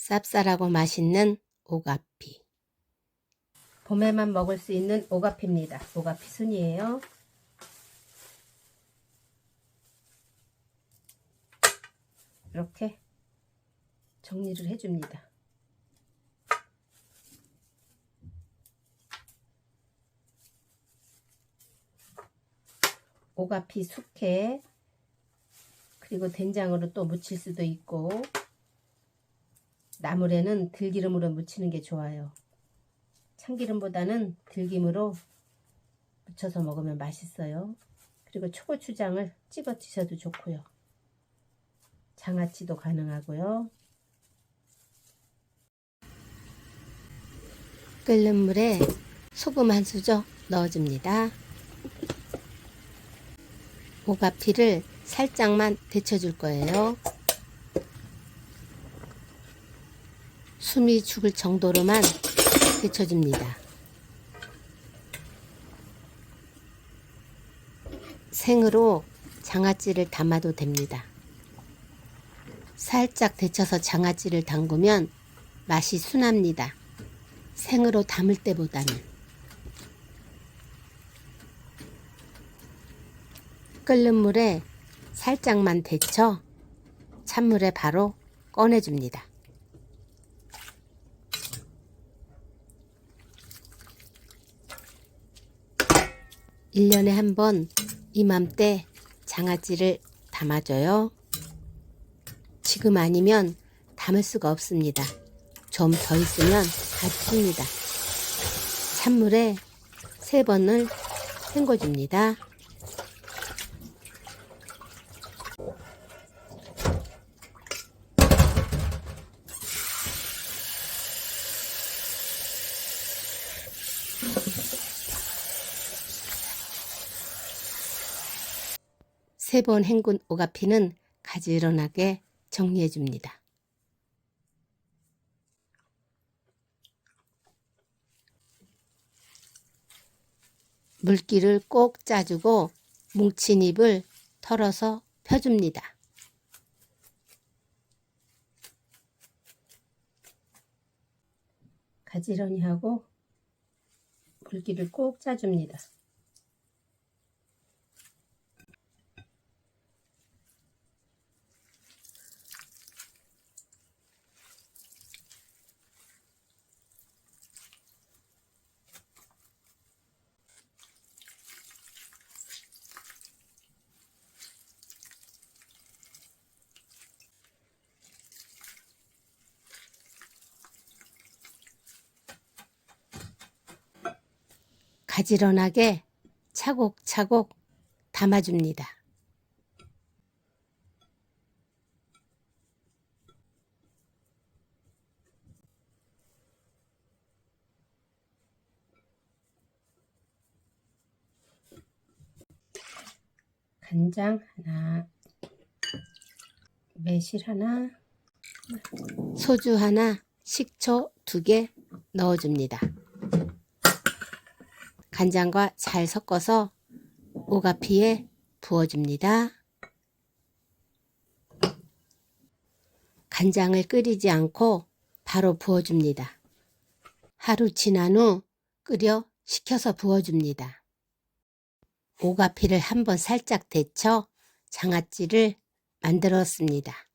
쌉쌀하고 맛있는 오가피. 봄에만 먹을 수 있는 오가피입니다. 오가피 순이에요. 이렇게 정리를 해줍니다. 오가피 숙회 그리고 된장으로 또 무칠 수도 있고 나물에는 들기름으로 무치는 게 좋아요. 참기름보다는 들기름으로 무쳐서 먹으면 맛있어요. 그리고 초고추장을 찍어 드셔도 좋고요. 장아찌도 가능하고요. 끓는 물에 소금 한 수저 넣어줍니다. 오가피를 살짝만 데쳐줄 거예요. 숨이 죽을 정도로만 데쳐줍니다. 생으로 장아찌를 담아도 됩니다. 살짝 데쳐서 장아찌를 담그면 맛이 순합니다. 생으로 담을 때보다는. 끓는 물에 살짝만 데쳐 찬물에 바로 꺼내줍니다. 1년에 한 번 이맘때 장아찌를 담아줘요. 지금 아니면 담을 수가 없습니다. 좀 더 있으면 다 죽습니다. 찬물에 세 번을 헹궈줍니다. 세 번 헹군 오가피는 가지런하게 정리해 줍니다. 물기를 꼭 짜주고 뭉친 잎을 털어서 펴줍니다. 가지런히 하고 물기를 꼭 짜줍니다. 가지런하게 차곡차곡 담아줍니다. 간장 하나, 매실 하나, 소주 하나, 식초 두 개 넣어줍니다. 간장과 잘 섞어서 오가피에 부어줍니다. 간장을 끓이지 않고 바로 부어줍니다. 하루 지난 후 끓여 식혀서 부어줍니다. 오가피를 한번 살짝 데쳐 장아찌를 만들었습니다.